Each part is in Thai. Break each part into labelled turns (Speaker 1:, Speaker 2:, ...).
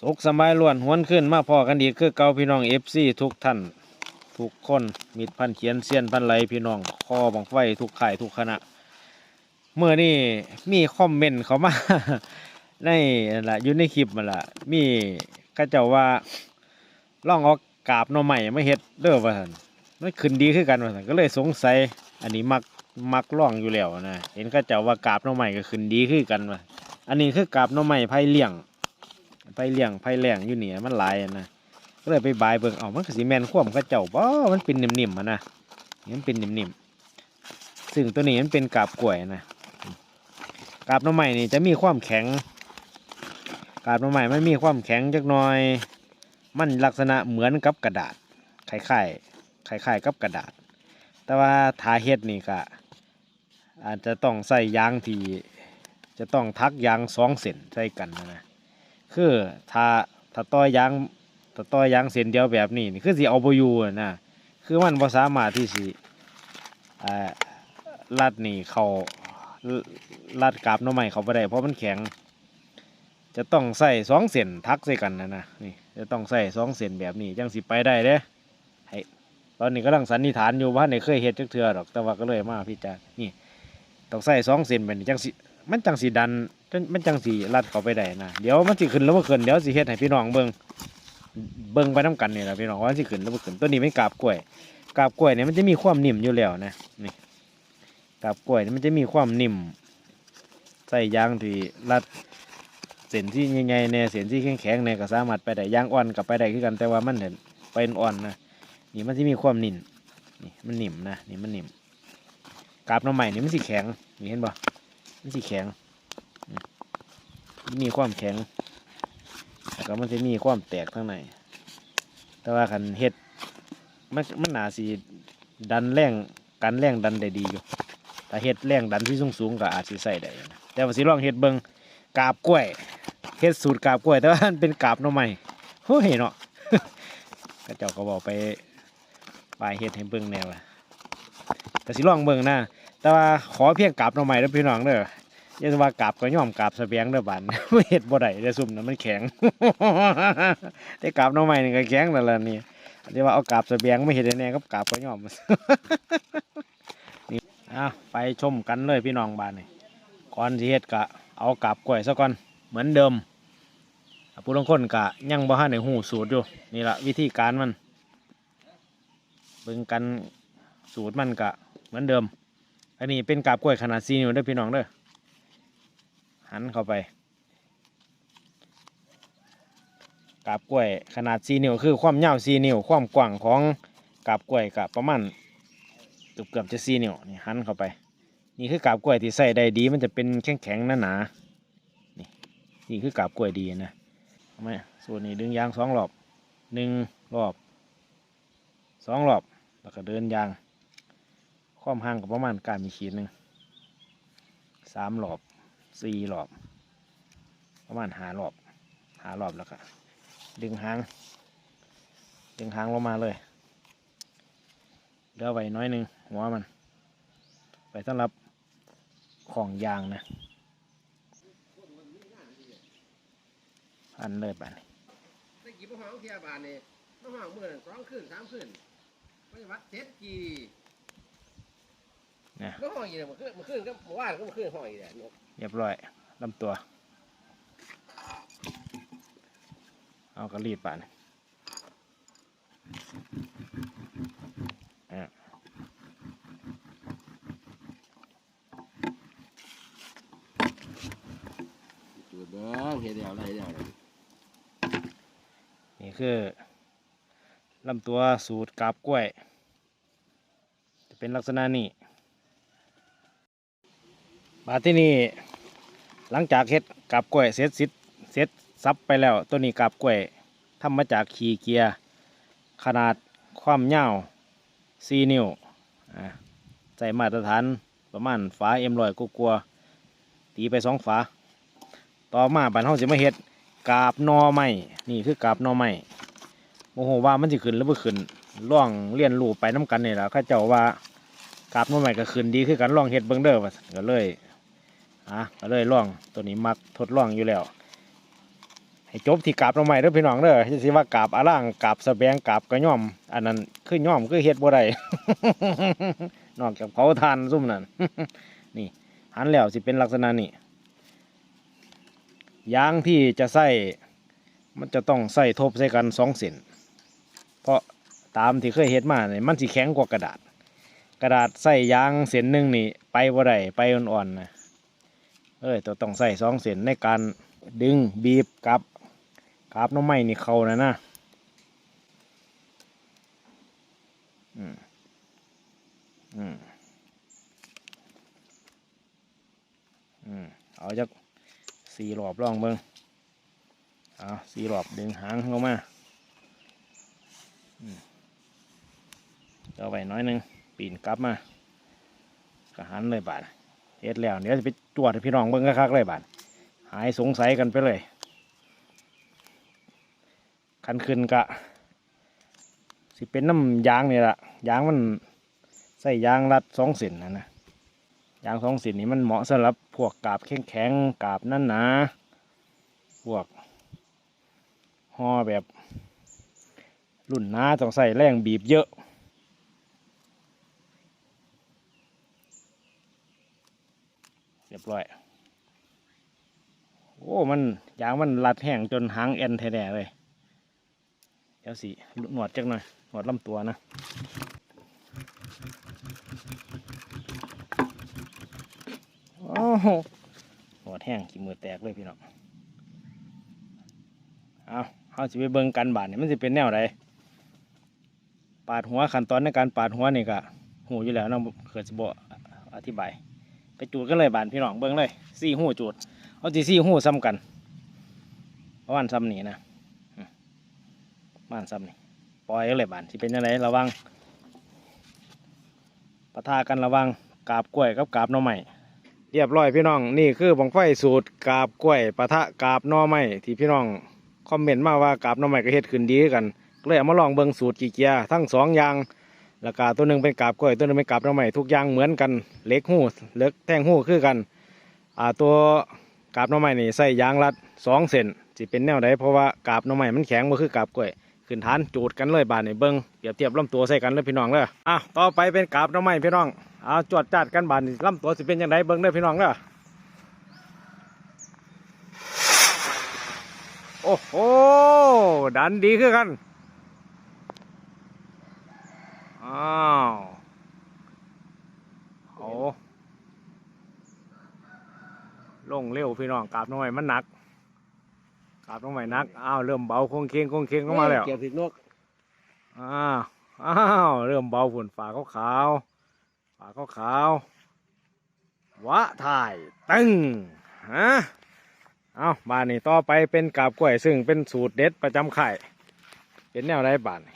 Speaker 1: สุขสบายล้วนหวนขึ้นมาพอกันดีคือเก่าพี่น้องเอฟซีทุกท่านทุกคนมิดพันเขียนเสียนพันไหลพี่น้องคอบังไฟทุกข่ายทุกคณะเมื่อนี่มีคอมเมนต์เขามาในนั่นละอยู่ในคลิปมันละมีก็เจ้าว่าล่องเอากาบหน่อใหม่มาเฮ็ดเด้อว่าซั่นมันขึ้นดีคือกันว่าซั่นก็เลยสงสัยอันนี้มักมักล่องอยู่แล้วนะเห็นก็เจ้าว่ากาบหน่อใหม่ก็ขึ้นดีคือกันว่าอันนี้คือกาบหน่อใหม่ไผ่เลี้ยง ไผเลี้ยงไผแหลงอยู่นี่มันหลายนะก็เลยไปบายเบิ่งเอามันก็สิแมนความเขาเจ้าบ่มันเป็นนิ่มๆอะนะนี่มันเป็นนิ่มๆซึ่งตัวนี้มันเป็นกาบกล้วยนะกาบหน่อไม้นี่จะมีความแข็ง กาบหน่อไม้มันมีความแข็งจักหน่อย มันลักษณะเหมือนกับกระดาษคล้ายๆคล้ายๆกับกระดาษ แต่ว่าทาเฮ็ดนี่ก็อาจจะต้องใส่ยางที่จะต้องทักยางสองเส้นใส่กันนะ คือถ้าถ้าต่อยางถ้าต่อยางเส้นเดียวแบบนี้นี่คือสิเอาบ่อยู่อะนะคือมันบ่สามารถที่สิอ่าลัดนี่เขาลัดกาบน่อไม้เขาบ่ได้เพราะมันแข็ง จะต้องใส่สองเส้นทักใส่กันนะนะนี่จะต้องใส่สองเส้นแบบนี้จังสิไปได้เด้ให้ตอนนี้กำลังสันนิษฐานอยู่ว่าในเคยเฮ็ดจักเทื่อดอกแต่ว่าก็เลยมาพี่จานี่ต้องใส่สองเส้นแบบนี้จังสิ มันจังสิดันจังมันจังสีรัดเขาไปได้นะเดี๋ยวมันสิขึ้นแล้วบ่ขึ้นเดี๋ยวสิเฮ็ดให้พี่น้องเบิ่งเบิ่งไปน้กันนี่แหละพี่น้องว่ามันสิขึ้นแล้วบ่ขึ้นตัวนี้เป็นกาบกล้วยกาบกล้วยเนี่ยมันจะมีความนิ่มอยู่แล้วนะนี่กาบกล้วยเนี่ยมันจะมีความนิ่มใส่ยางที่รัดเส้นที่ใหญ่ๆเนี่ยเส้นที่แข็งๆเนี่ยก็สามารถไปได้ยางอ่อนกับไปได้คือกันแต่ว่ามันเห็นเป็นอ่อนนะนี่มันจะมีความนิ่มนี่มันนิ่มนะนี่มันนิ่มกาบหน้ำใหม่นี่มันสิแข็งนี่เห็นบ่ มันสิแข็งมีความแข็งแล้วก็มันจะมีความแตกข้างในแต่ว่าคันเฮ็ดมันมันหนาสีดันแรงกันแรงดันได้ดีอยู่ถ้าเฮ็ดแรงดันที่สูงสูงๆก็อาจสิใส่ได้แต่ว่าสิลองเฮ็ดเบิงกาบกล้วยเฮ็ดสูตรกาบกล้วย แต่ว่ามันเป็นกาบน่อไม้โอ้ยเนาะก็เจ้าก็บอกไปไปเฮ็ดให้เบิงแนวละแต่สิลองเบิ่งนะ แต่ว่าขอเพียงกาบหน่อไม้เด้อพี่น้องเด้ออยังว่ากราบก็ย่อมกราบเสบียงเด้อบัดไม่เฮ็ดบ่ได้แต่ซุ่มนั้นมันแข็งแต่กราบหน้องใหม่นี่ก็แข็งแล้วล่ะนี่อันที่ว่าเอากราบเสบียงไม่เฮ็ดแน่กับกราบก็ย่อมนี่อะไปชมกันเลยพี่น้องบ้านนี่ก่อนสิเฮ็ดก็เอากราบกล้วยซะก่อนเหมือนเดิมผู้ลงคนก็ยังบ่ทันได้ฮู้สูตรอยู่นี่ล่ะวิธีการมันเบิ่งกันสูตรมันก็เหมือนเดิม อันนี้เป็นกาบกล้วยขนาด4นิ้วเด้อพี่น้องเด้อหันเข้าไป กาบกล้วยขนาด4นิ้วคือความยาว4นิ้วความกว้างของกาบกล้วยกับประมาณเกือบเกือบจะ4นิ้วนี่หันเข้าไป นี่คือกาบกล้วยที่ใส่ได้ดี มันจะเป็นแข็งแข็งๆหนานี่นี่คือกาบกล้วยดีนะทำไมส่วนนี้ดึงยางสองรอบหนึ่งรอบสองรอบแล้วก็เดินยาง ความห่างกับประมาณการมีขีดหนึ่งสามรอบสี่รอบ ประมาณหารอบหารอบแล้วก็ดึงหาง ดึงหางลงมาเลยเหลือไว้น้อยหนึ่งหัวมันไปสำหรับของยางนะอันเลยไป
Speaker 2: ตะกี้พ่อห้องเทียบานนี่พ่อห้องเมื่อวันสองคืนสามคืนปฏิวัติเจ็ดกี่
Speaker 1: นะ
Speaker 2: ก็ห้องอีกเลยเมื่อคืนเมื่อคืนก็เมื่อวานก็เมื่อคืนห้องอีกแหละนก
Speaker 1: เรียบร้อยลำตัว เอากระรีดป่านอะ
Speaker 2: จุดเบิ้งเฮ็ดเดียวอะไรเดียวเลย
Speaker 1: นี่คือลำตัวสูตรกาบกล้วย จะเป็นลักษณะนี้ มาที่นี่หลังจากเฮ็ดกาบกล้วยเสร็จสิเสร็จซับไปแล้ว ตัวนี้กาบกล้วยทำมาจากขีเกียร์ขนาดความยาว4นิ้วอะใส่มาตรฐานประมาณฝาเอ็มลอยกลัวๆตีไปสองฝา ต่อมาบันเฮาสิมาเฮ็ดกาบนอไม้นี่คือกาบนอไม้โมโหว่ามันสิขึ้นหรือบ่ขึ้นล่องเรียนรู้ไปน้กันนี่แหละข้าเจ้าว่ากาบนอไม้ก็ขึ้นดีคือกันล่องเฮ็ดเบิ่งเด้อว่าซั่นก็เลย อะก็เลยล่องตัวนี้มักทดลองอยู่แล้ว ให้จบที่กาบหน่อไม้เด้อพี่น้องเด้อจะสิว่ากาบอาล่างกาบสะแบงกาบกระย่อม อันนั้นคือย่อมคือเฮ็ดบ่ได้นอกจากเผาทานซุ่มนั่นนี่หันแล้วสิเป็นลักษณะนี้ยางที่จะใส่มันจะต้องใส่ทบใส่กันสองเส้นเพราะตามที่เคยเฮ็ดมาเนี่ยมันสิแข็งกว่ากระดาษ กระดาษใส่ยางเส้นหนึ่งนี่ไปบ่ได้ไปอ่อนๆนะ เอ้ยตัวต้องใส่สองเส้นในการดึงบีบกับกาบน้ำไม้นี่เขานะนะอืมอืมอืมเอาจากสี่รอบลองเบิ่งเอาสี่รอบดึงหางเข้ามาอืมเอาไว้น้อยหนึงปีนกลับมากระหันเลยบาดเฮ็ดแล้วเดี๋ยวจะไป ตรวจให้พี่น้องเบิ่งคักๆเลยบาดหายสงสัยกันไปเลยคันขึ้นกะสิเป็นน้ำยางนี่ละยางมันใส่ยางรัดสองเส้นนะนะยางสองเส้นนี้มันเหมาะสำหรับพวกกาบแข็งแข็งกาบนั่นนาพวกห่อแบบรุ่นน้าต้องใส่แรงบีบเยอะ รียบร้อย โอ้ มันยางมันรัดแห้งจนหางแอนแท้ๆเลยเดี๋ยวสิหนวดจักหน่อย หนวดลำตัวนะโอ้หหนวดแห้งขี้มือแตกเลยพี่น้องเอาเอาสิไปเบิ่งกันบาดนี่ยมันสิเป็นแนวใดปาดหัวขั้นตอนในการปาดหัวนี่ก็หูอยู่แล้วนะเกิดสิบอธิบาย ไปจูดกันเลยบานพี่น้องเบิ้งเลยสี่หูจูดเอาจีสี่หูซ้ำกันประมาณซ้ำนี่นะอืมประมาณซ้ำนี่ปล่อยกันเลยบานที่เป็นยังไงระวังปะทะกันระวังกาบกล้วยกับกาบหน่อไม้เรียบร้อยพี่น้องนี่คือบังไฟสูตรกาบกล้วยปะทะกาบหน่อไม้ที่พี่น้องคอมเมนต์มาว่ากาบหน่อไม้ก็เฮ็ดขึ้นดีกันก็เลยเอามาลองเบิ้งสูตรกี่เกียร์ทั้งสองอย่าง แล้วก็ตัวหนึ่งเป็นกาบกล้วยตัวหนึ่งเป็นกาบหน่อไม้ทุกอย่างเหมือนกันเล็กหูเล็กแท่งหูคือกันอ่าตัวกาบหน่อไม้นี่ใส่ยางรัดสองเส้นสิเป็นแนวใดเพราะว่ากาบหน่อไม้มันแข็งบ่คือกาบกล้วยขึ้นฐานจูดกันเลยบาดนี่เบิ้งเปรียบเทียบลำตัวใส่กันเลยพี่น้องเลยอะต่อไปเป็นกาบหน่อไม้พี่น้องเอาจวดจัดกันบาดนี่ลำตัวสิเป็นยังไงเบิ้งเลยพี่น้องเลยโอ้โหดันดีคือกัน อ้าวโอ้ลงเร็วพี่น้องกราบน้องใหม่มันหนักกราบน้องใหม่หนักอ้าวเริ่มเบาคงเคียงคงเคียงเข้ามาแล้ว
Speaker 2: เกี่ยวผิดนก
Speaker 1: อ้าวอ้าวเริ่มเบาฝุ่นฝาขาวขาวๆฝาขาวขาวๆวะถ่ายตึงฮะเอาบานนี้ต่อไปเป็นกาบกล้วยซึ่งเป็นสูตรเด็ดประจำไข่ายเป็นแนวไรบานนี้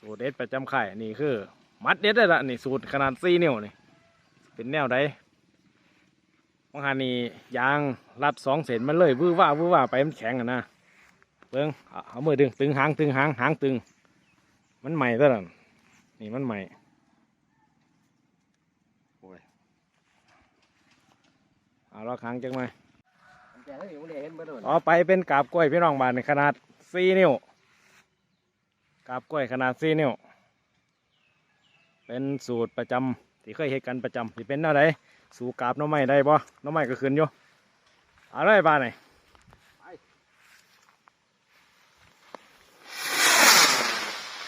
Speaker 1: สูตรเด็ดประจำไข่ายนี่คือ มัดเด็ดได้ละนี่สูตรขนาดสี่นิ้วนี่เป็นแนวใดบางหันนี่ยางรัดสองเส้นมันเลยวื้อว่า วื้อว่าไปมันแข็งอะนะเบิ้งเอาเอามือดึงตึงหางตึงหางหางตึง มันใหม่ตัวนั้นนี่มันใหม่โอ้ยเอาล็อกหางจังไหม
Speaker 2: แต่ถ้าอยู่เนี่ยเห็นเบ่โดน
Speaker 1: ต่อไปเป็นกาบกล้วยพี่น้องบานในขนาดสี่นิ้ว กาบกล้วยขนาดสี่นิ้ว เป็นสูตรประจำที่เคยเห็นกันประจำที่เป็นแนวใดสู่กาบหน้องไม้ได้บ่หน้องไม้ก็ขึ้นอยู่เอาเลยบานไหน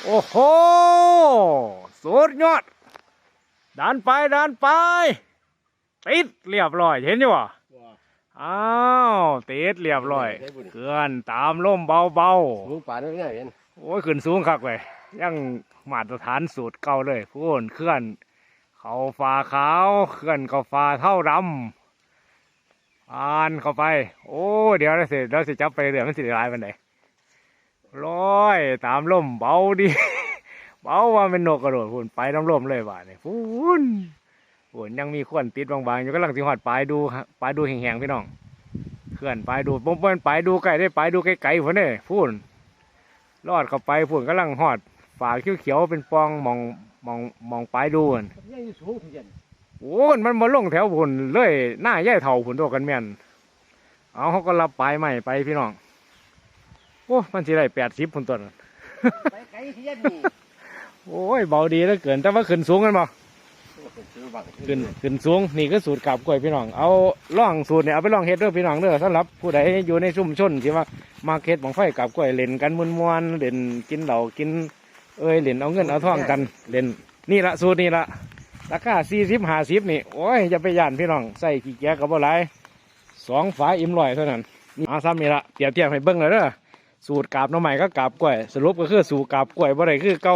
Speaker 1: โอ้โหสุดยอดดันไปดันไป ติดเรียบร้อยเห็นอยู่บ่
Speaker 2: ว้า
Speaker 1: อ้าวติดเรียบร้อย
Speaker 2: ได้บุญ
Speaker 1: เคลื่อนตามล่มเบา
Speaker 2: ลุงป่านไม่ง่ายเห็น
Speaker 1: ๆ โอ้ยขึ้นสูงคักเลยยังมาตรฐานสูตรเก่าเลยพูนเคลื่อน เขาฟ้าขาวเคลื่อนเขาฟ้าเท่าดำอ่านเข้าไป โอ้ เดี๋ยวเราสิเราสิจับไปเรื่อยมันสิลายปันไหนร้อยตามล่มเบาดี เบาว่าเป็นนกกระโดดพูนไปน้ำล่มเลยว่าเนี่ยพูนพูนยังมีขวนติดบางๆอยู่กำลังสิหอดปลายดูปลายดูแห้งๆพี่น้องเคลื่อนไปดูปุ๊บเปิ้นไปดูไกลได้ไปดูไกลๆพุ่นเนี่ยพูน รอดเข้าไปพูนกำลังหอดฝาเขียวๆเป็นปองมองมองมองไปดูพุ่น
Speaker 2: ยังอยู่สูงทุเรียน
Speaker 1: โอ้ยมันมาลงแถวพุ่นเลยหน้าแย่เท่าพุ่นตัวกันแม่นเอาเขาก็รับปลายใหม่ไปพี่น้องโอ้มันสิได้แปดสิบคนตัวนั้น
Speaker 2: ไปไกลเฮียนี่
Speaker 1: โอ้ยเบาดีเหลือเกินแต่ว่าขึ้นสูงกันบ่
Speaker 2: ซื้อบัตร
Speaker 1: ขึ้นขึ้นสูงนี่ก็สูตรกาบกล้วยพี่น้องเอาล่องสูตรเนี่ยเอาไปล่องเฮ็ดเด้อพี่น้องเด้อสำหรับผู้ใดอยู่ในชุมชนที่ว่ามาเฮ็ดบังไฟกาบกล้วยเล่นกันมวนๆเล่นกินเหล้ากิน เอ้ยเล่นเอาเงินเอาทองกันเล่นนี่ละสูตรนี่ละราคาสี่สิบห้าสิบนี่โอ้ยจะไปย่านพี่น้องใส่ขี้แกะกับบ่หลายสองฝาอิ่มลอยเท่านั้นนี่อาซ้ำนี่ละเปรียบเทียบให้เบิ่งเลยเด้อสูตรกาบน้ำใหม่ก็กาบกล้วย สรุปก็คือสูตรกาบกล้วยบ่ได้คือเก่า